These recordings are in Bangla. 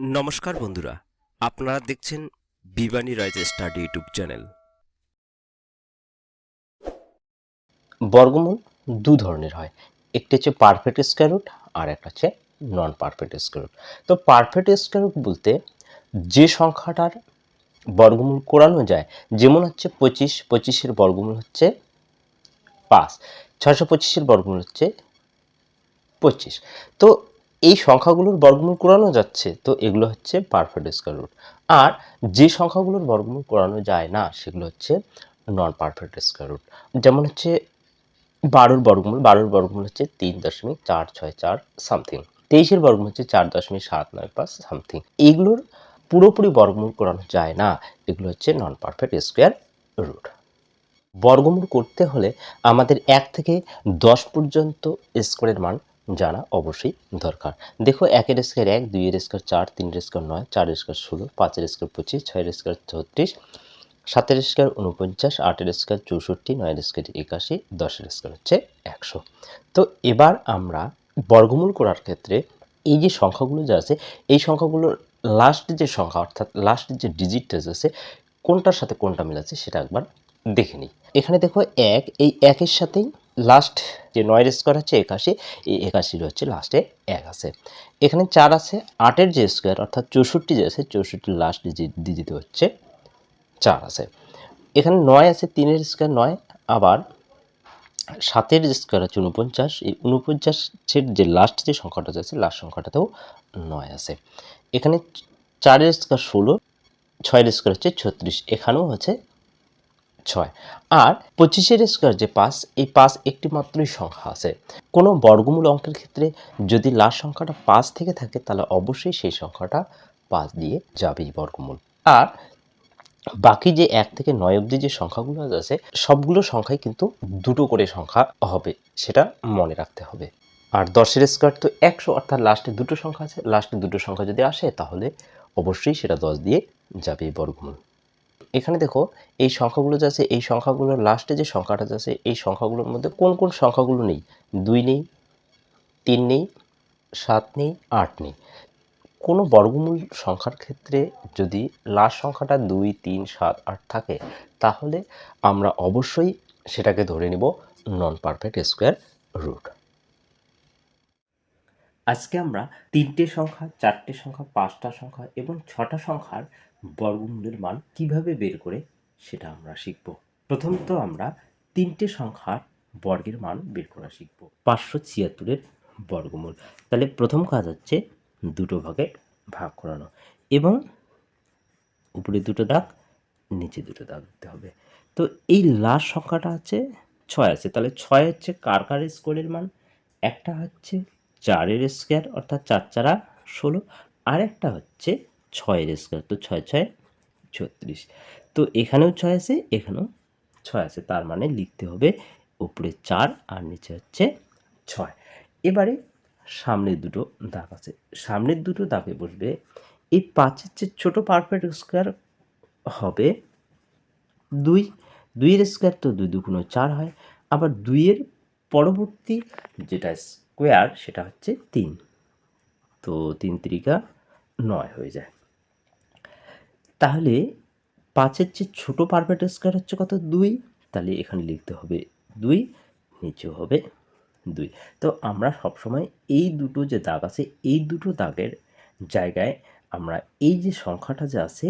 নমস্কার বন্ধুরা, আপনারা দেখছেন Bibani rise study YouTube channel. বর্গমূল দু ধরনের হয়, একটি হচ্ছে পারফেক্ট স্কোয়ার রুট আর একটা হচ্ছে নন পারফেক্ট স্কোয়ার রুট তো পারফেক্ট স্কোয়ার রুট বলতে যে সংখ্যাটার বর্গমূল করানো যায়, যেমন হচ্ছে পঁচিশ, পঁচিশের বর্গমূল হচ্ছে পাঁচ, ছয়শো পঁচিশের বর্গমূল হচ্ছে পঁচিশ। তো এই সংখ্যাগুলোর বর্গমূল করানো যাচ্ছে, তো এগুলো হচ্ছে পারফেক্ট স্কোয়ার রুট। আর যে সংখ্যাগুলোর বর্গমূল করানো যায় না, সেগুলো হচ্ছে নন পারফেক্ট স্কোয়ার রুট যেমন হচ্ছে বারোর বর্গমূল বারোর বর্গমূল হচ্ছে তিন দশমিক চার ছয় চার সামথিং তেইশের বর্গমূল হচ্ছে চার দশমিক সাত নয় পাঁচ সামথিং এইগুলোর পুরোপুরি বর্গমূল করানো যায় না, এগুলো হচ্ছে নন পারফেক্ট স্কোয়ার রুট বর্গমূল করতে হলে আমাদের এক থেকে দশ পর্যন্ত স্কোয়ারের মান জানা অবশ্যই দরকার। দেখো একের স্কোয়ার এক, দুইয়ের স্কোয়ার চার, তিনের স্কোয়ার নয়, চারের স্কোয়ার ষোলো, পাঁচের স্কোয়ার পঁচিশ, ছয়ের স্কোয়ার ছত্রিশ, সাতের স্কোয়ার উনপঞ্চাশ আটের স্কোয়ার চৌষট্টি, নয়ের স্কোয়ার একাশি, দশের স্কোয়ার হচ্ছে একশো। তো এবার আমরা বর্গমূল করার ক্ষেত্রে এই যে সংখ্যাগুলো যা আছে, এই সংখ্যাগুলোর লাস্ট যে সংখ্যা, অর্থাৎ লাস্ট যে ডিজিটটা আছে, কোনটার সাথে কোনটা মিলাচ্ছে সেটা একবার দেখে নিই। এখানে দেখো এক, এই একের সাথেই লাস্ট যে নয়ের স্কোয়ার হচ্ছে একাশি, এই একাশির হচ্ছে লাস্টে এক আছে। এখানে চার আছে আটের যে স্কোয়ার অর্থাৎ চৌষট্টি যে আছে, চৌষট্টির লাস্ট ডিজিট হচ্ছে, চার আছে। এখানে নয় আছে তিনের স্কোয়ার নয় আবার সাতের স্কোয়ার হচ্ছে উনপঞ্চাশ এই উনপঞ্চাশের যে লাস্ট যে সংখ্যাটা আছে লাস্ট সংখ্যাটাতেও নয় আছে। এখানে চারের স্কোয়ার ষোলো, ছয়ের স্কোয়ার হচ্ছে ছত্রিশ, এখানেও হচ্ছে ছয়। আর পঁচিশের স্কোয়ার যে পাঁচ এই পাঁচ একটি মাত্রই সংখ্যা আছে। কোনো বর্গমূল অঙ্কের ক্ষেত্রে যদি লাস্ট সংখ্যাটা পাঁচ থেকে থাকে, তাহলে অবশ্যই সেই সংখ্যাটা পাঁচ দিয়ে যাবেই বর্গমূল। আর বাকি যে এক থেকে নয় অবধি যে সংখ্যাগুলো আছে, সবগুলো সংখ্যাই কিন্তু দুটো করে সংখ্যা হবে, সেটা মনে রাখতে হবে। আর দশের স্কোয়ার তো একশো, অর্থাৎ লাস্টে দুটো সংখ্যা আছে। লাস্টে দুটো সংখ্যা যদি আসে, তাহলে অবশ্যই সেটা দশ দিয়ে যাবে বর্গমূল। এখানে দেখো, এই সংখ্যাগুলো যে আছে, এই সংখ্যাগুলোর লাস্টে যে সংখ্যাটা যে আছে, এই সংখ্যাগুলোর মধ্যে কোন কোন সংখ্যাগুলো নেই? দুই নেই, তিন নেই, সাত নেই, আট নেই। কোনো বর্গমূল সংখ্যার ক্ষেত্রে যদি লাস্ট সংখ্যাটা দুই, তিন, সাত, আট থাকে, তাহলে আমরা অবশ্যই সেটাকে ধরে নিব নন পারফেক্ট স্কোয়ার রুট আজকে আমরা তিনটে সংখ্যা, চারটে সংখ্যা, পাঁচটা সংখ্যা এবং ছটা সংখ্যার বর্গমূলের মান কীভাবে বের করে সেটা আমরা শিখব। প্রথমত আমরা তিনটে সংখ্যার বর্গের মান বের করা শিখব। পাঁচশো ছিয়াত্তরের বর্গমূল। তাহলে প্রথম কাজ হচ্ছে দুটো ভাগে ভাগ করানো এবং উপরে দুটো দাগ, নিচে দুটো দাগ দিতে হবে। তো এই লাস্ট সংখ্যাটা আছে ছয় আছে। তাহলে ছয় হচ্ছে কার কার স্কোয়ারের মান? একটা হচ্ছে চারের স্কোয়ার অর্থাৎ চার চারা ষোলো। আরেকটা হচ্ছে ছয়ের স্কোয়ার তো ছয় ছয়, ছত্রিশ। তো এখানেও ছয় আছে, এখানেও ছয় আছে। তার মানে লিখতে হবে উপরে চার আর নিচে হচ্ছে ছয়। এবারে সামনের দুটো দাগ আছে। সামনের দুটো দাগে বসবে, এই পাঁচের যে ছোটো পারফেক্ট স্কোয়ার হবে দুই। দুইয়ের স্কোয়ার তো দুই দুগুণ চার হয়। আবার দুইয়ের পরবর্তী যেটা স্কোয়ার সেটা হচ্ছে তিন। তো তিন তিরিকা নয় হয়ে যায়। তাহলে পাঁচের যে ছোটো পারফেক্ট স্কোয়ার হচ্ছে কত? দুই। তাহলে এখানে লিখতে হবে দুই নিচেও হবে দুই। তো আমরা সবসময় এই দুটো যে দাগ আছে, এই দুটো দাগের জায়গায় আমরা এই যে সংখ্যাটা যে আছে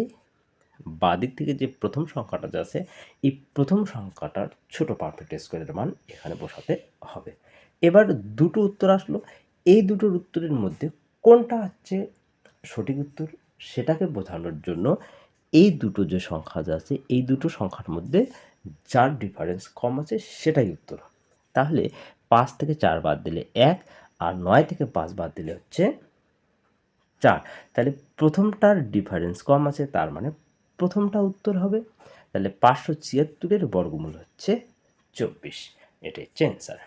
বাদিক থেকে যে প্রথম সংখ্যাটা যে আছে, এই প্রথম সংখ্যাটার ছোট পারফেক্ট স্কোয়ারের মান এখানে বসাতে হবে। এবার দুটো উত্তর আসলো। এই দুটোর উত্তরের মধ্যে কোনটা হচ্ছে সঠিক উত্তর? সেটাকে বোঝানোর জন্য এই দুটো যে সংখ্যা আছে, এই দুটো সংখ্যার মধ্যে যার ডিফারেন্স কম আছে সেটাই উত্তর। তাহলে পাঁচ থেকে চার বাদ দিলে এক, আর নয় থেকে পাঁচ বাদ দিলে হচ্ছে চার। তাহলে প্রথমটার ডিফারেন্স কম আছে, তার মানে প্রথমটা উত্তর হবে। তাহলে পাঁচশো ছিয়াত্তরের বর্গমূল হচ্ছে চব্বিশ। এটা হচ্ছে অ্যান্সার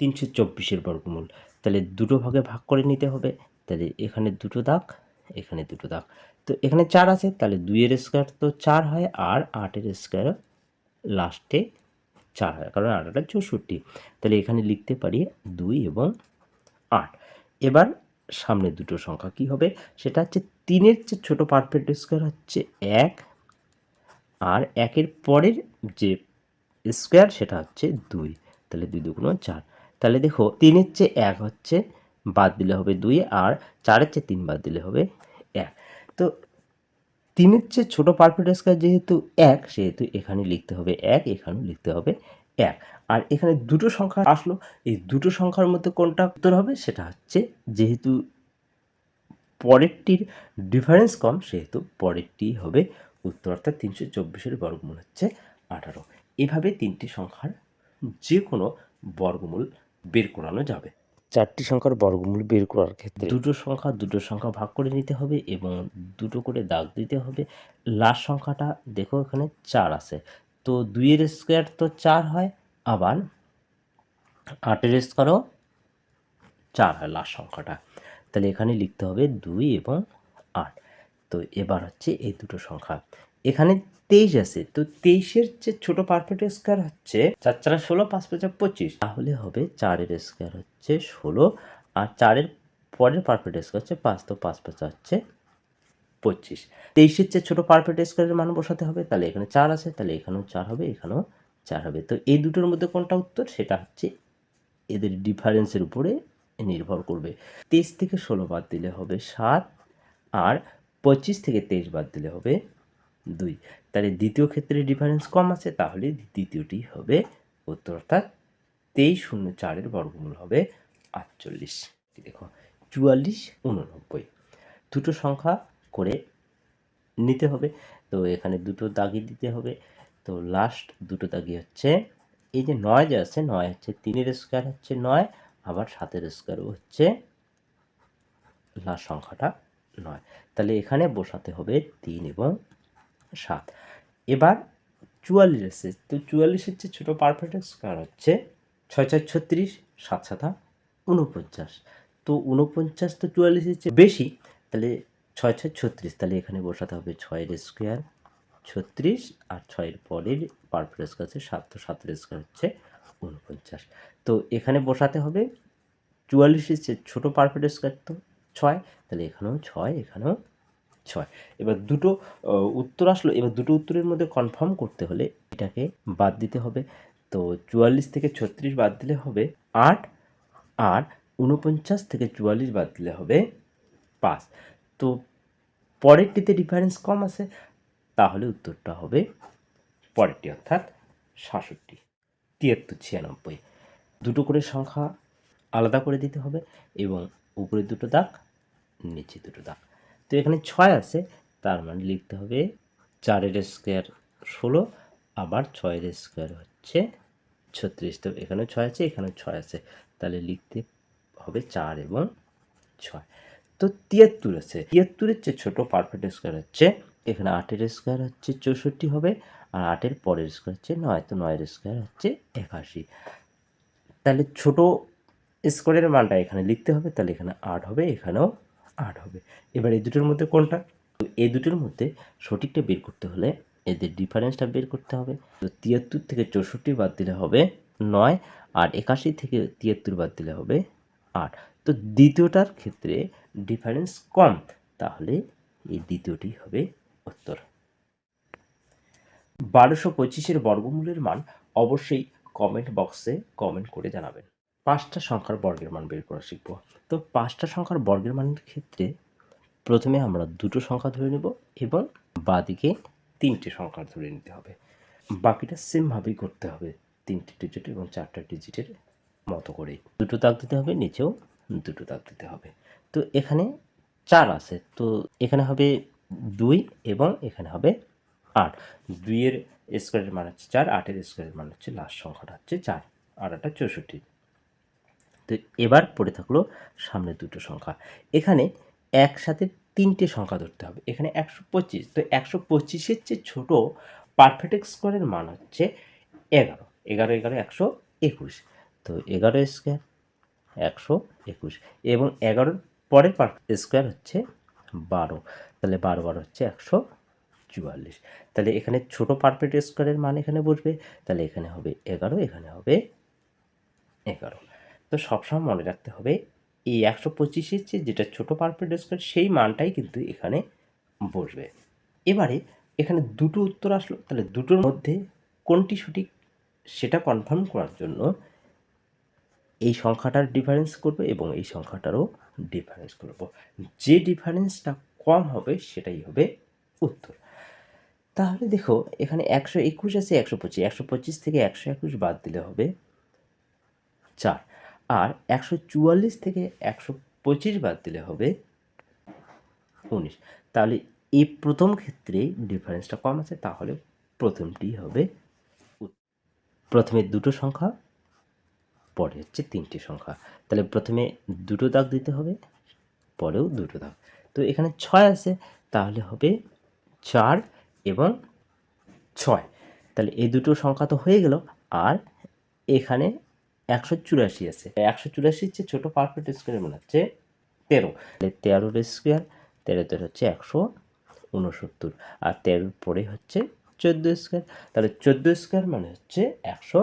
তিনশো চব্বিশের বর্গমূল। তাহলে দুটো ভাগে ভাগ করে নিতে হবে। তাহলে এখানে দুটো দাগ, এখানে দুটো দাগ। তো এখানে চার আছে, তাহলে দুইয়ের স্কোয়ার তো চার হয় আর আটের স্কোয়ার লাস্টে চার হয়, কারণ আটটা চৌষট্টি। তাহলে এখানে লিখতে পারি দুই এবং আট। এবার সামনে দুটো সংখ্যা কি হবে? সেটা হচ্ছে তিনের যে ছোট পারফেক্ট স্কোয়ার হচ্ছে এক, আর একের পরের যে স্কোয়ার সেটা হচ্ছে দুই। তাহলে দুই দুগুণ চার। তাহলে দেখো, তিনের চেয়ে এক হচ্ছে, বাদ দিলে হবে দুই, আর চারের চেয়ে তিন বাদ দিলে হবে এক। তো তিনের চেয়ে ছোটো পারফেক্ট স্কোয়ার যেহেতু এক, সেহেতু এখানে লিখতে হবে এক, এখানেও লিখতে হবে এক। আর এখানে দুটো সংখ্যা আসলো, এই দুটো সংখ্যার মধ্যে কোনটা উত্তর হবে সেটা হচ্ছে যেহেতু পরেরটির ডিফারেন্স কম, সেহেতু পরেরটি হবে উত্তর, অর্থাৎ তিনশো চব্বিশের বর্গমূল হচ্ছে আঠারো। এভাবে তিনটি সংখ্যার যে কোনো বর্গমূল বের করানো যাবে। চারটি সংখ্যার বর্গমূল বের করার ক্ষেত্রে দুটো সংখ্যা দুটো সংখ্যা ভাগ করে নিতে হবে এবং দুটো করে দাগ দিতে হবে। লাস্ট সংখ্যাটা দেখো এখানে চার আছে। তো দুইয়ের স্কোয়ার তো চার হয়, আবার আটের স্কোয়ারও চার হয় লাস্ট সংখ্যাটা। তাহলে এখানে লিখতে হবে দুই এবং আট। তো এবার হচ্ছে এই দুটো সংখ্যা। এখানে তেইশ আছে। তো তেইশের যে ছোট পারফেক্ট স্কোয়ার হচ্ছে চার চার ষোলো, পাঁচ পাঁচ পঁচিশ। তাহলে হবে চারের স্কোয়ার হচ্ছে ষোলো আর চারের পরের পারফেক্ট স্কোয়ার হচ্ছে পাঁচ, তো পাঁচ পাঁচ হচ্ছে পঁচিশ। তেইশের চেয়ে ছোটো পারফেক্ট স্কোয়ারের মান বসাতে হবে, তাহলে এখানে চার আছে, তাহলে এখানেও চার হবে, এখানেও চার হবে। তো এই দুটোর মধ্যে কোনটা উত্তর? সেটা হচ্ছে এদের ডিফারেন্সের উপরে নির্ভর করবে। তেইশ থেকে ষোলো বাদ দিলে হবে সাত আর পঁচিশ থেকে তেইশ বাদ দিলে হবে দুই। তাহলে দ্বিতীয় ক্ষেত্রে ডিফারেন্স কম আছে, তাহলে দ্বিতীয়টি হবে উত্তর, অর্থাৎ তেইশ শূন্য চারের বর্গমূল হবে আটচল্লিশ। দেখো, চুয়াল্লিশ উননব্বই দুটো সংখ্যা করে নিতে হবে, তো এখানে দুটো দাগি দিতে হবে। তো লাস্ট দুটো দাগি হচ্ছে, এই যে নয় যে আছে, নয় হচ্ছে তিনের স্কোয়ার হচ্ছে নয়, আবার সাতের স্কোয়ারও হচ্ছে লাস্ট সংখ্যাটা নয়। তাহলে এখানে বসাতে হবে তিন এবং সাত। এবার চুয়াল্লিশ তো চুয়াল্লিশের যে ছোটো পারফেক্ট স্কোয়ার হচ্ছে ছয় ছয় ছত্রিশ, সাত সাতা উনপঞ্চাশ। তো উনপঞ্চাশ তো চুয়াল্লিশের চেয়ে বেশি, তাহলে ছয় ছয় ছত্রিশ, তাহলে এখানে বসাতে হবে ছয়ের স্কোয়ার ছত্রিশ আর ছয়ের পরের পারফেক্ট স্কোয়ার হচ্ছে সাত। তো সাতের স্কোয়ার হচ্ছে উনপঞ্চাশ। তো এখানে বসাতে হবে চুয়াল্লিশের চেয়ে ছোটো পারফেক্ট স্কোয়ার তো ছয়, তাহলে এখানেও ছয়, এখানেও ছয়। এবার দুটো উত্তর আসলো, এবার দুটো উত্তরের মধ্যে কনফার্ম করতে হলে এটাকে বাদ দিতে হবে। তো চুয়াল্লিশ থেকে ছত্রিশ বাদ দিলে হবে আট, আর উনপঞ্চাশ থেকে চুয়াল্লিশ বাদ দিলে হবে পাঁচ। তো পরেরটিতে ডিফারেন্স কম আছে, তাহলে উত্তরটা হবে পরেরটি, অর্থাৎ সাতষট্টি, তিয়াত্তর, ছিয়ানব্বই। দুটো করে সংখ্যা আলাদা করে দিতে হবে এবং উপরে দুটো দাগ নিচে দুটো দাগ। তো এখানে ছয় আছে, তার মানে লিখতে হবে চারের স্কোয়ার ষোলো, আবার ছয়ের স্কোয়ার হচ্ছে ছত্রিশ। তো এখানেও ছয় আছে, এখানেও ছয় আছে। তাহলে লিখতে হবে চার এবং ছয়। তো তিয়াত্তর আছে, তিয়াত্তরের চেয়ে ছোটো পারফেক্ট স্কোয়ার হচ্ছে, এখানে আটের স্কোয়ার হচ্ছে চৌষট্টি হবে, আর আটের পরের স্কোয়ার হচ্ছে নয়, তো নয়ের স্কোয়ার হচ্ছে একাশি। তাহলে ছোট স্কোয়ারের মানটা এখানে লিখতে হবে, তাহলে এখানে আট হবে, এখানেও আট হবে। এবার এই দুটোর মধ্যে কোনটা? এই দুটোর মধ্যে সঠিকটা বের করতে হলে এদের ডিফারেন্সটা বের করতে হবে। তো তিয়াত্তর থেকে চৌষট্টি বাদ দিলে হবে নয়, আর একাশি থেকে তিয়াত্তর বাদ দিলে হবে আট। তো দ্বিতীয়টার ক্ষেত্রে ডিফারেন্স কম, তাহলে এই দ্বিতীয়টি হবে উত্তর। বারোশো পঁচিশের বর্গমূলের মান অবশ্যই কমেন্ট বক্সে কমেন্ট করে জানাবেন। পাঁচটা সংখ্যার বর্গের মান বের করা শিখব। তো পাঁচটা সংখ্যার বর্গের মানের ক্ষেত্রে প্রথমে আমরা দুটো সংখ্যা ধরে নেব এবং বাদিকে তিনটে সংখ্যা ধরে নিতে হবে। বাকিটা সেমভাবেই করতে হবে, তিনটে ডিজিট এবং চারটা ডিজিটের মতো করেই। দুটো দাগ দিতে হবে, নিচেও দুটো দাগ দিতে হবে। তো এখানে চার আছে, তো এখানে হবে দুই এবং এখানে হবে আট। দুইয়ের স্কোয়ারের মান হচ্ছে চার, আটের স্কোয়ারের মান হচ্ছে লাস্ট সংখ্যাটা হচ্ছে চার, আর একটা চৌষট্টি। তো এবার পড়ে থাকল সামনে দুটো সংখ্যা। এখানে একসাথে তিনটে সংখ্যা ধরতে হবে। এখানে একশো পঁচিশ, তো একশো পঁচিশের চেয়ে ছোটো পারফেক্ট স্কোয়ারের মান হচ্ছে এগারো। এগারো এগারো, একশো একুশ। তো এগারো স্কোয়ার একশো একুশ। এবং এগারোর পরের স্কোয়ার হচ্ছে বারো। তাহলে বারো বারো হচ্ছে একশো চুয়াল্লিশ। তাহলে এখানে ছোট পারফেক্ট স্কোয়ারের মান এখানে বসবে। তাহলে এখানে হবে এগারো, এখানে হবে এগারো। তো সবসময় মনে রাখতে হবে, এই একশো পঁচিশের চেয়ে যেটা ছোটো পারফেক্ট স্কোয়ার সেই মানটাই কিন্তু এখানে বসবে। এবারে এখানে দুটো উত্তর আসলো, তাহলে দুটোর মধ্যে কোনটি সঠিক সেটা কনফার্ম করার জন্য এই সংখ্যাটার ডিফারেন্স করব এবং এই সংখ্যাটারও ডিফারেন্স করব। যে ডিফারেন্সটা কম হবে সেটাই হবে উত্তর। তাহলে দেখো, এখানে একশো একুশ আছে, একশো পঁচিশ একশো পঁচিশ থেকে একশো একুশ বাদ দিলে হবে চার। আর একশো চুয়াল্লিশ থেকে একশো পঁচিশ বাদ দিলে হবে উনিশ। তাহলে এই প্রথম ক্ষেত্রে ডিফারেন্সটা কম আছে, তাহলে প্রথমটি হবে। প্রথমে দুটো সংখ্যা, পরে হচ্ছে তিনটি সংখ্যা। তাহলে প্রথমে দুটো দাগ দিতে হবে, পরেও দুটো দাগ। তো এখানে ছয় আছে, তাহলে হবে চার এবং ছয়। তাহলে এই দুটো সংখ্যা তো হয়ে গেল, আর এখানে একশো চুরাশি আছে। একশো চুরাশির চেয়ে ছোটো পারফেক্ট স্কোয়ার মনে হচ্ছে তেরো। তেরোর স্কোয়ার তেরো তেরো হচ্ছে একশো উনসত্তর। আর তেরোর পরে হচ্ছে চোদ্দ স্কোয়ার তাহলে চোদ্দ স্কোয়ার মানে হচ্ছে একশো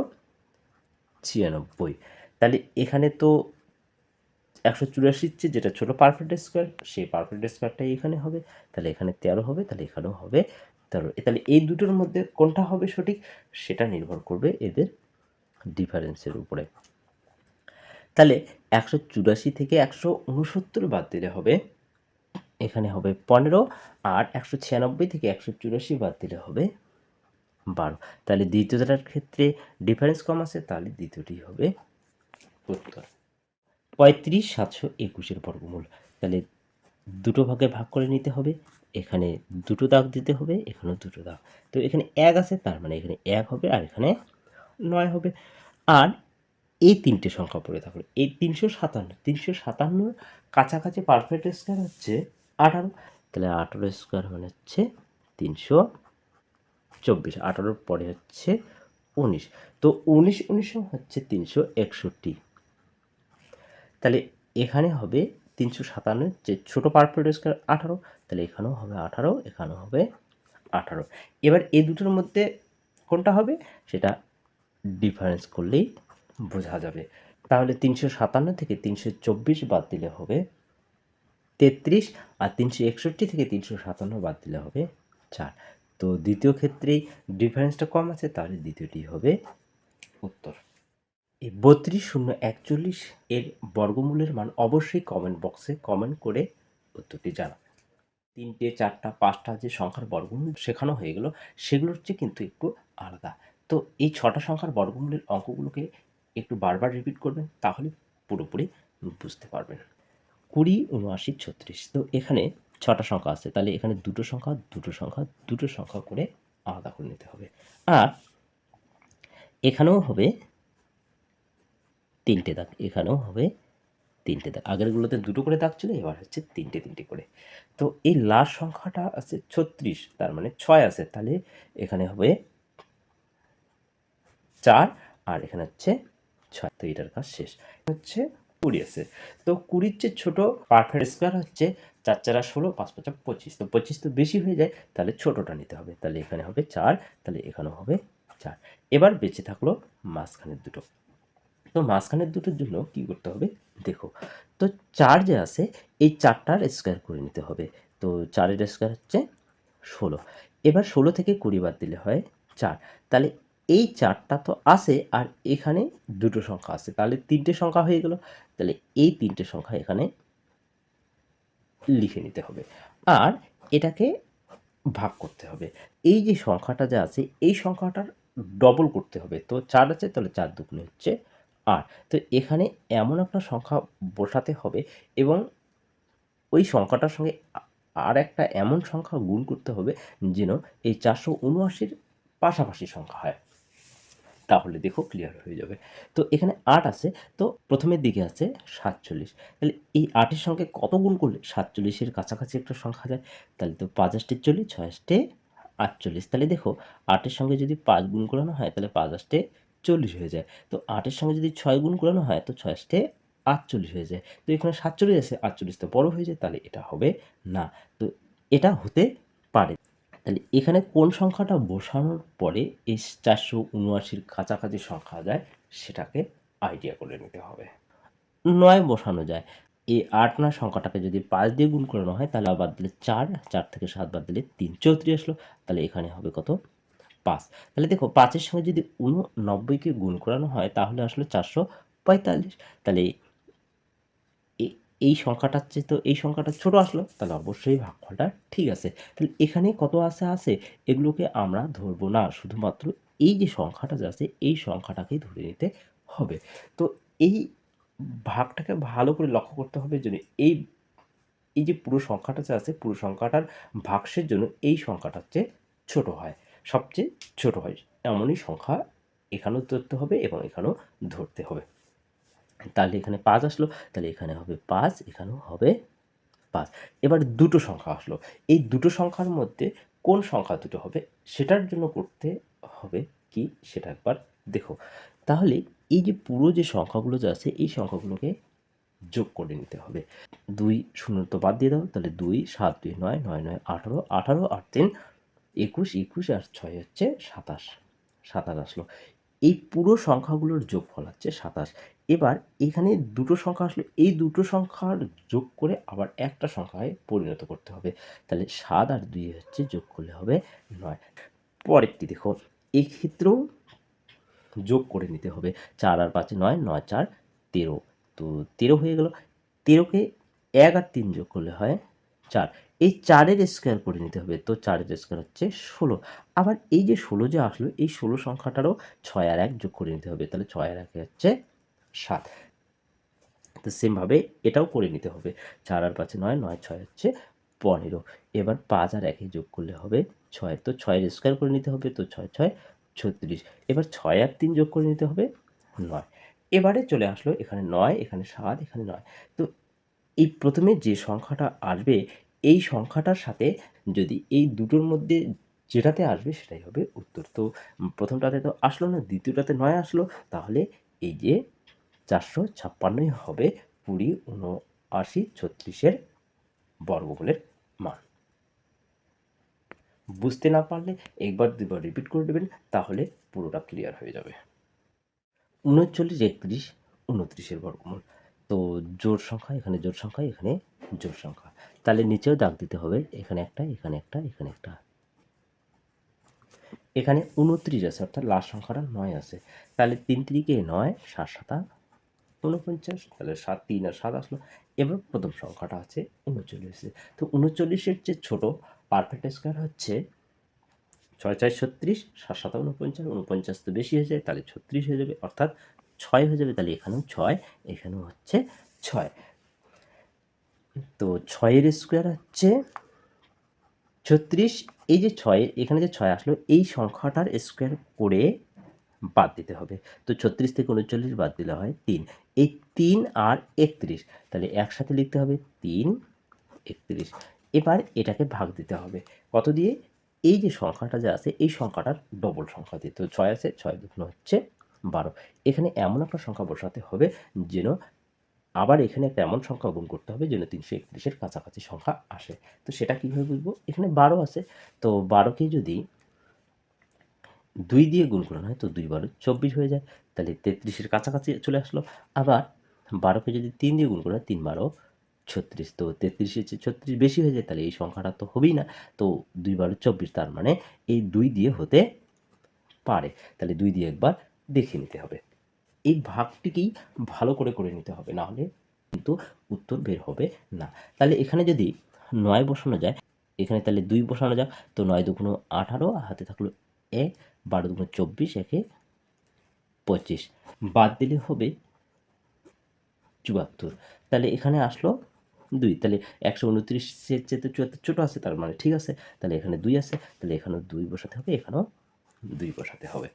ছিয়ানব্বই। তাহলে এখানে তো একশো চুরাশির চেয়ে যেটা ছোটো পারফেক্ট স্কোয়ার সেই পারফেক্ট স্কোয়ারটাই এখানে হবে। তাহলে এখানে তেরো হবে, তাহলে এখানেও হবে তেরো। তাহলে এই দুটোর মধ্যে কোনটা হবে সঠিক, সেটা নির্ভর করবে এদের ডিফারেন্সের উপরে। তাহলে একশো চুরাশি থেকে একশো উনসত্তর বাদ দিলে হবে, এখানে হবে পনেরো, আর একশো ছিয়ানব্বই থেকে একশো চুরাশি বাদ দিলে হবে বারো। তাহলে দ্বিতীয়টার ক্ষেত্রে ডিফারেন্স কম আছে, তাহলে দ্বিতীয়টি হবে উত্তর। পঁয়ত্রিশ, সাতশো একুশের বর্গমূল। তাহলে দুটো ভাগে ভাগ করে নিতে হবে, এখানে দুটো দাগ দিতে হবে, এখানেও দুটো দাগ। তো এখানে এক আছে, তার মানে এখানে এক হবে, আর এখানে নয় হবে। আর এই তিনটে সংখ্যা পড়ে থাকল এই তিনশো সাতান্ন, তিনশো সাতান্নর কাছাকাছি পারফেক্ট স্কোয়ার হচ্ছে আঠারো। তাহলে আঠারো স্কোয়ার মানে হচ্ছে তিনশো চব্বিশ, আঠারোর পরে হচ্ছে উনিশ। তো উনিশ উনিশও হচ্ছে তিনশো একষট্টি। তাহলে এখানে হবে তিনশো সাতান্ন, যে ছোটো পারফেক্ট স্কোয়ার আঠারো, তাহলে এখানেও হবে আঠারো, এখানেও হবে আঠারো। এবার এই দুটোর মধ্যে কোনটা হবে? সেটা ডিফারেন্স করলেই বোঝা যাবে। তাহলে তিনশো সাতান্ন থেকে তিনশো চব্বিশ বাদ দিলে হবে তেত্রিশ আর তিনশো একষট্টি থেকে তিনশো সাতান্ন বাদ দিলে হবে চার। তো দ্বিতীয় ক্ষেত্রেই ডিফারেন্সটা কম আছে, তাহলে দ্বিতীয়টি হবে উত্তর। এই বত্রিশ শূন্য একচল্লিশ এর বর্গমূলের মান অবশ্যই কমেন্ট বক্সে কমেন্ট করে উত্তরটি জানাবেন তিনটে, চারটা, পাঁচটা যে সংখ্যার বর্গমূল শেখানো হয়ে গেল, সেগুলোর চেয়ে কিন্তু একটু আলাদা। তো এই ছটা সংখ্যার বর্গমূলের অঙ্কগুলোকে একটু বারবার রিপিট করবেন, তাহলে পুরোপুরি বুঝতে পারবেন। কুড়ি, উনআশি, ছত্রিশ, তো এখানে ছটা সংখ্যা আছে, তাহলে এখানে দুটো সংখ্যা দুটো সংখ্যা দুটো সংখ্যা করে আলাদা করে নিতে হবে। আর এখানেও হবে তিনটে দাগ, এখানেও হবে তিনটে দাগ। আগেরগুলোতে দুটো করে দাগ ছিল, এবার হচ্ছে তিনটে তিনটে করে। তো এই লাস্ট সংখ্যাটা আছে ছত্রিশ, তার মানে ছয় আছে, তাহলে এখানে হবে চার, আর এখানে হচ্ছে ছয়। তো এটার কাজ শেষ। হচ্ছে কুড়ি আছে। তো কুড়ির চেয়ে ছোটো পারফেক্ট স্কোয়ার হচ্ছে চার, চারা ষোলো, পাঁচ, পাঁচা পঁচিশ। তো পঁচিশ তো বেশি হয়ে যায়, তাহলে ছোটোটা নিতে হবে। তাহলে এখানে হবে চার, তাহলে এখানেও হবে চার। এবার বেঁচে থাকল মাঝখানের দুটো। তো মাঝখানের দুটোর জন্য কি করতে হবে? দেখো, তো চার যে আছে, এই চারটার স্কোয়ার করে নিতে হবে। তো চারের স্কোয়ার হচ্ছে ষোলো। এবার ষোলো থেকে কুড়ি বাদ দিলে হয় চার। তাহলে এই চারটা তো আছে আর এখানে দুটো সংখ্যা আছে। তাহলে তিনটে সংখ্যা হয়ে গেল। তাহলে এই তিনটে সংখ্যা এখানে লিখে নিতে হবে। আর এটাকে ভাগ করতে হবে। এই যে সংখ্যাটা যা আছে, এই সংখ্যাটার ডবল করতে হবে। তো চার আছে, তাহলে চার দুগুণে হচ্ছে আট। তো এখানে এমন একটা সংখ্যা বসাতে হবে এবং ওই সংখ্যাটার সঙ্গে আর একটা এমন সংখ্যা গুণ করতে হবে যেন এই চারশো উনআশির পাশাপাশি সংখ্যা হয়। তাহলে দেখো ক্লিয়ার হয়ে যাবে। তো এখানে আট আছে, তো প্রথমের দিকে আছে সাতচল্লিশ। তাহলে এই আটের সঙ্গে কত গুণ করলে সাতচল্লিশের কাছাকাছি একটা সংখ্যা যায়? তাহলে তো পাঁচ আষ্টে চল্লিশ, ছয় আষ্টে আটচল্লিশ। তাহলে দেখো আটের সঙ্গে যদি পাঁচ গুণ করানো হয়, তাহলে পাঁচ আষ্টে চল্লিশ হয়ে যায়। তো আটের সঙ্গে যদি ছয় গুণ করানো হয়, তো ছয় আষ্টে আটচল্লিশ হয়ে যায়। তো এখানে সাতচল্লিশ আছে, আটচল্লিশ তো বড় হয়ে যায়, তাহলে এটা হবে না। তো এটা হতে তাহলে এখানে কোন সংখ্যাটা বসানোর পরে এই চারশো উনআশির কাছাকাছি সংখ্যা যায়, সেটাকে আইডিয়া করে নিতে হবে। নয় বসানো যায়। এই আট নয় সংখ্যাটাকে যদি পাঁচ দিয়ে গুণ করানো হয়, তাহলে বাদ দিলে চার চার থেকে সাত বাদ দিলে তিন, চৌত্রিশ আসলো, তাহলে এখানে হবে কত? পাঁচ। তাহলে দেখো, পাঁচের সঙ্গে যদি উননব্বইকে গুণ করানো হয়, তাহলে আসলে চারশো পঁয়তাল্লিশ। তাহলে এই সংখ্যাটার চেয়ে তো এই সংখ্যাটা ছোট আসলো, তাহলে অবশ্যই ভাগফলটা ঠিক আছে। তাহলে এখানে কত আছে আছে? এগুলোকে আমরা ধরবো না, শুধুমাত্র এই যে সংখ্যাটা যে আছে, এই সংখ্যাটাকেই ধরে নিতে হবে। তো এই ভাগটাকে ভালো করে লক্ষ্য করতে হবে যেন এই এই যে পুরো সংখ্যাটা যে আছে, পুরো সংখ্যাটার ভাগসের জন্য এই সংখ্যাটার চেয়ে ছোট হয়, সবচেয়ে ছোট হয়। এমনই সংখ্যা এখানেও ধরতে হবে এবং এখানেও ধরতে হবে। তাহলে এখানে পাঁচ আসলো, তাহলে এখানে হবে পাঁচ, এখানেও হবে পাঁচ। এবার দুটো সংখ্যা আসলো। এই দুটো সংখ্যার মধ্যে কোন সংখ্যা দুটো হবে সেটার জন্য করতে হবে কি সেটা একবার দেখো। তাহলে এই যে পুরো যে সংখ্যাগুলো যে আছে, এই সংখ্যাগুলোকে যোগ করে নিতে হবে। দুই শূন্য তো বাদ দিয়ে দাও, তাহলে দুই, সাত, দুই, নয় নয় নয়, আঠারো আঠারো আট তিন, একুশ একুশ আর ছয় হচ্ছে সাতাশ সাতাশ আসলো। এই পুরো সংখ্যাগুলোর যোগফল হচ্ছে সাতাশ। এবার এখানে দুটো সংখ্যা আসলো। এই দুটো সংখ্যার যোগ করে আবার একটা সংখ্যায় পরিণত করতে হবে। তাহলে সাত আর দুই হচ্ছে যোগ করলে হবে নয়। পরেরটি দেখো, এক্ষেত্রেও যোগ করে নিতে হবে। চার আর পাঁচে নয় নয় চার তেরো। তো তেরো হয়ে গেল। তেরোকে এক আর তিন যোগ করলে হয় চার। এই চারের স্কোয়ার করে নিতে হবে। তো চারের স্কোয়ার হচ্ছে ষোলো। আবার এই যে ষোলো যে আসলো, এই ষোলো সংখ্যাটারও ছয় আর এক যোগ করে নিতে হবে। তাহলে ছয় আর এক হচ্ছে সাত। তো সেমভাবে এটাও করে নিতে হবে। চার আর পাঁচে নয় নয় ছয় হচ্ছে পনেরো। এবার পাঁচ আর একে যোগ করলে হবে ছয়। তো ছয়ের স্কোয়ার করে নিতে হবে, তো ছয় ছয়, ছত্রিশ। এবার ছয় আর তিন যোগ করে নিতে হবে, নয়। এবারে চলে আসলো এখানে নয়, এখানে সাত, এখানে নয়। তো এই প্রথমে যে সংখ্যাটা আসবে, এই সংখ্যাটার সাথে যদি এই দুটোর মধ্যে যেটাতে আসবে সেটাই হবে উত্তর। তো প্রথমটাতে তো আসলো না, দ্বিতীয়টাতে নয় আসলো, তাহলে এই যে চারশো ছাপ্পান্নই হবে কুড়ি উনআশি ছত্রিশের বর্গমূলের মান। বুঝতে না পারলে একবার দুবার রিপিট করে দেবেন, তাহলে পুরোটা ক্লিয়ার হয়ে যাবে। উনচল্লিশ একত্রিশ উনত্রিশের বর্গমূল। তো জোর সংখ্যা, এখানে জোর সংখ্যা, এখানে জোর সংখ্যা। তাহলে নিচেও দাগ দিতে হবে, এখানে একটা এখানে একটা এখানে একটা। এখানে উনত্রিশ আছে, অর্থাৎ লাস্ট সংখ্যাটা নয় আছে। তাহলে তিন তিরিকে নয়, সাত সাতা উনপঞ্চাশ তাহলে সাত, তিন আর সাত আসলো। এবার প্রথম সংখ্যাটা আছে উনচল্লিশ তো উনচল্লিশের যে ছোট পারফেক্ট স্কোয়ার হচ্ছে ছয় ছয় ছত্রিশ, সাত সাত উনপঞ্চাশ উনপঞ্চাশ তো বেশি হয়ে যায়, তাহলে ছত্রিশ হয়ে যাবে, অর্থাৎ ছয় হয়ে যাবে, তাহলে এখানেও ছয়, এখানেও হচ্ছে ছয়। তো ছয়ের স্কোয়ার হচ্ছে ছত্রিশ, এই যে ছয়, এখানে যে ছয় আসলো, এই সংখ্যাটার স্কোয়ার করে বাদ দিতে হবে। তো ছত্রিশ থেকে উনচল্লিশ বাদ দিলে হয় তিন। এই তিন আর একত্রিশ, তাহলে একসাথে লিখতে হবে তিন, একত্রিশ। এবার এটাকে ভাগ দিতে হবে। কত দিয়ে? এই যে সংখ্যাটা যে আছে, এই সংখ্যাটার ডবল সংখ্যা দিয়ে। তো ছয় আছে, ছয় দুগুণ হচ্ছে বারো। এখানে এমন একটা সংখ্যা বসাতে হবে যেন আবার এখানে একটা এমন সংখ্যা গুণ করতে হবে যেন তিনশো একত্রিশের কাছাকাছি সংখ্যা আসে। তো সেটা কীভাবে বুঝব? এখানে বারো আছে। তো বারোকে যদি দুই দিয়ে গুণ করানো হয় তো দুই বারো চব্বিশ হয়ে যায়, তাহলে তেত্রিশের কাছাকাছি চলে আসলো। আবার বারোকে যদি তিন দিয়ে গুণ করা হয় তিন বারো ছত্রিশ। তো তেত্রিশের চেয়ে ছত্রিশ বেশি হয়ে যায়, তাহলে এই সংখ্যাটা তো হবেই না। তো দুই বারো চব্বিশ, তার মানে এই দুই দিয়ে হতে পারে। তাহলে দুই দিয়ে একবার দেখে নিতে হবে। এই ভাগটিকেই ভালো করে করে নিতে হবে, না হলে কিন্তু উত্তর বের হবে না। তাহলে এখানে যদি নয় বসানো যায়, এখানে তাহলে দুই বসানো যাক। তো নয় দুগুণ আঠারো হাতে থাকল এক। বারো দুগুণ চব্বিশ একে পঁচিশ। বাদ দিলে হবে চুয়াত্তর। তাহলে এখানে আসলো দুই। তাহলে একশো উনত্রিশের চেয়ে চুয়াত্তর ছোটো আছে, তার মানে ঠিক আছে। তাহলে এখানে দুই আছে, তাহলে এখানেও দুই বসাতে হবে, এখানেও দুই বসাতে হবে।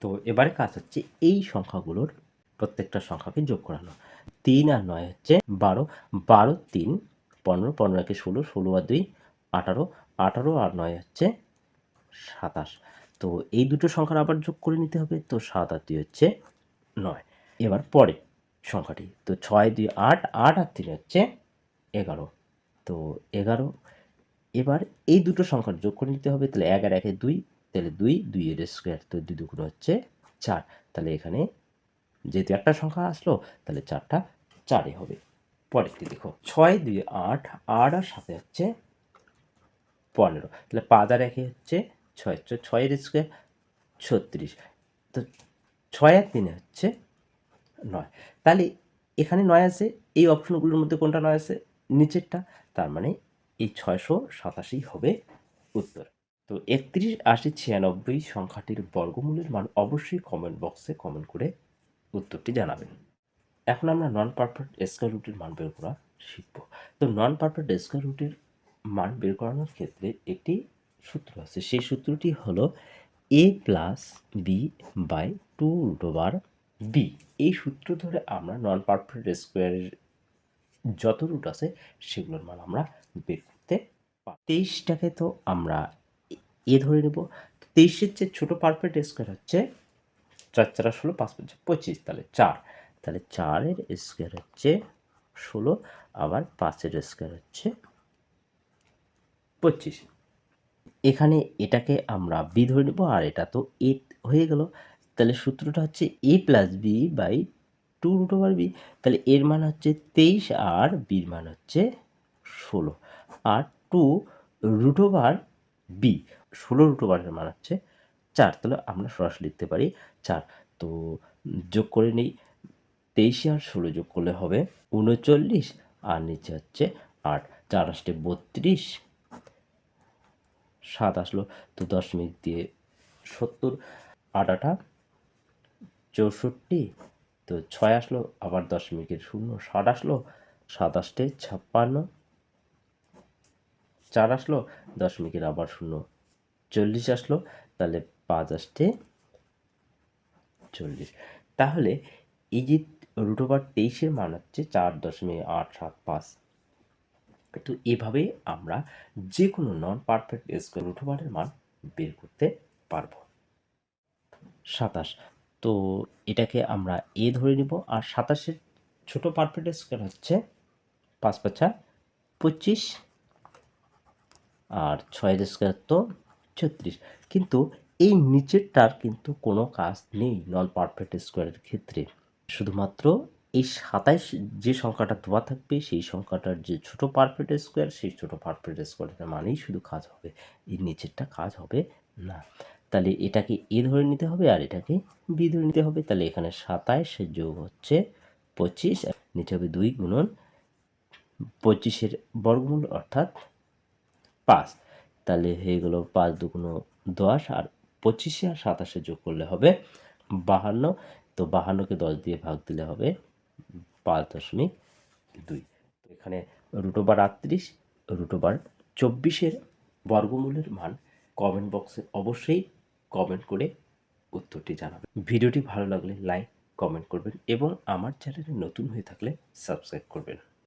তো এবারে কাজ হচ্ছে এই সংখ্যাগুলোর প্রত্যেকটা সংখ্যাকে যোগ করানো। তিন আর নয় হচ্ছে বারো। বারো, তিন, পনেরো পনেরো একে ষোলো ষোলো আর দুই, আঠারো। আঠারো আর নয় হচ্ছে সাতাশ। তো এই দুটো সংখ্যার আবার যোগ করে নিতে হবে, তো সাত আর দুই হচ্ছে নয়। এবার পরে সংখ্যাটি, তো ছয়, দুই, আট আট আর তিন হচ্ছে এগারো। তো এগারো, এবার এই দুটো সংখ্যার যোগ করে নিতে হবে, তাহলে এক একে দুই, তাহলে দুই দুইয়ের স্কোয়ার, তো দুই দুগুণ হচ্ছে চার। তাহলে এখানে যেহেতু একটা সংখ্যা আসলো, তাহলে চারটা চারে হবে। পরেরটি দেখো, ছয়, দুই, আট আট আর সাথে হচ্ছে পনেরো। তাহলে পাঁচ আর একে হচ্ছে ছয় ছয়ের স্কোয়ার ছত্রিশ। তো ছয় তিনে হচ্ছে নয়। তাহলে এখানে নয় আছে, এই অপশনগুলোর মধ্যে কোনটা নয় আছে? নিচেরটা। তার মানে এই ছয়শো সাতাশি হবে উত্তর। তো একত্রিশ আশি ছিয়ানব্বই সংখ্যাটির বর্গমূলের মান অবশ্যই কমেন্ট বক্সে কমেন্ট করে উত্তরটি জানাবেন। এখন আমরা নন পারফেক্ট স্কোয়ার রুটের মান বের করা শিখব। তো নন পারফেক্ট স্কোয়ার রুটের মান বের করানোর ক্ষেত্রে একটি সূত্র আছে। সেই সূত্রটি হলো A plus B by two root over B এই সূত্র ধরে আমরা নন পারফেক্ট স্কোয়ারের যত রুট আছে, সেগুলোর মান আমরা বের করতে পারি তেইশটাকে তো আমরা এ- ধরে নেব। তেইশের যে ছোটো পারফেক্ট স্কোয়ার হচ্ছে চার চার ষোলো, পাঁচ পাঁচ পঁচিশ। তাহলে চার। তাহলে চারের স্কোয়ার হচ্ছে ষোলো, আবার পাঁচের স্কোয়ার হচ্ছে পঁচিশ। এখানে এটাকে আমরা বি ধরে নেব, আর এটা তো এ হয়ে গেল। তাহলে সূত্রটা হচ্ছে A plus B by two root over B তাহলে এর মান হচ্ছে তেইশ আর বির মান হচ্ছে ষোলো। আর টু রুট ওভার বি ষোলো রুট ওভারের মান হচ্ছে চার। তাহলে আমরা সরাসরি লিখতে পারি চার। তো যোগ করে নিই, তেইশে আর ষোলো যোগ করলে হবে উনচল্লিশ, আর নিচে হচ্ছে আট। চার আসতে বত্রিশ সাত আসলো, তো দশমিক দিয়ে সত্তর, আট আটা চৌষট্টি, তো ছয় আসলো, আবার দশমিকের শূন্য ষাট আসলো, সাত আসতে ছাপ্পান্ন, চার আসলো দশমিকের আবার শূন্য, চল্লিশ আসলো, তাহলে পাঁচ আসতে চল্লিশ। তাহলে এই যে রুট তেইশের মান হচ্ছে চার দশমিক আট সাত পাঁচ। তো এভাবে আমরা যে কোনো নন পারফেক্ট স্কোয়ার রুট ওভারের মান বের করতে পারব। সাতাশ, তো এটাকে আমরা এ ধরে নিব। আর সাতাশের ছোট পারফেক্ট স্কোয়ার হচ্ছে পাঁচ পাঁচা পঁচিশ। আর ছয়ের স্কোয়ার তো ছত্রিশ। কিন্তু এই নিচেরটার কিন্তু কোনো কাজ নেই নন পারফেক্ট স্কোয়ারের ক্ষেত্রে। শুধুমাত্র এই সাতাইশ যে সংখ্যাটা দেওয়া থাকবে, সেই সংখ্যাটার যে ছোট পারফেক্ট স্কোয়ার সেই ছোট পারফেক্ট স্কোয়ারের মানেই শুধু কাজ হবে। এই নিচেরটা কাজ হবে না। তাহলে এটাকে এ ধরে নিতে হবে আর এটাকে বি ধরে নিতে হবে। তাহলে এখানে সাতাইশ যোগ হচ্ছে পঁচিশ, নিচে হবে দুই গুণন পঁচিশের বর্গমূল অর্থাৎ পাঁচ। তাহলে হয়ে গেল পাঁচ দুগুণ দশ আর পঁচিশে আর সাতাশে যোগ করলে হবে বাহান্ন। তো বাহান্নকে দশ দিয়ে ভাগ দিলে হবে পাঁচ দশমিক দুই। এখানে এখানে রুটোবার আটত্রিশ রুটোবার চব্বিশের বর্গমূলের মান কমেন্ট বক্সে অবশ্যই কমেন্ট করে উত্তরটি জানাবেন ভিডিওটি ভালো লাগলে লাইক কমেন্ট করবেন এবং আমার চ্যানেলে নতুন হয়ে থাকলে সাবস্ক্রাইব করবেন।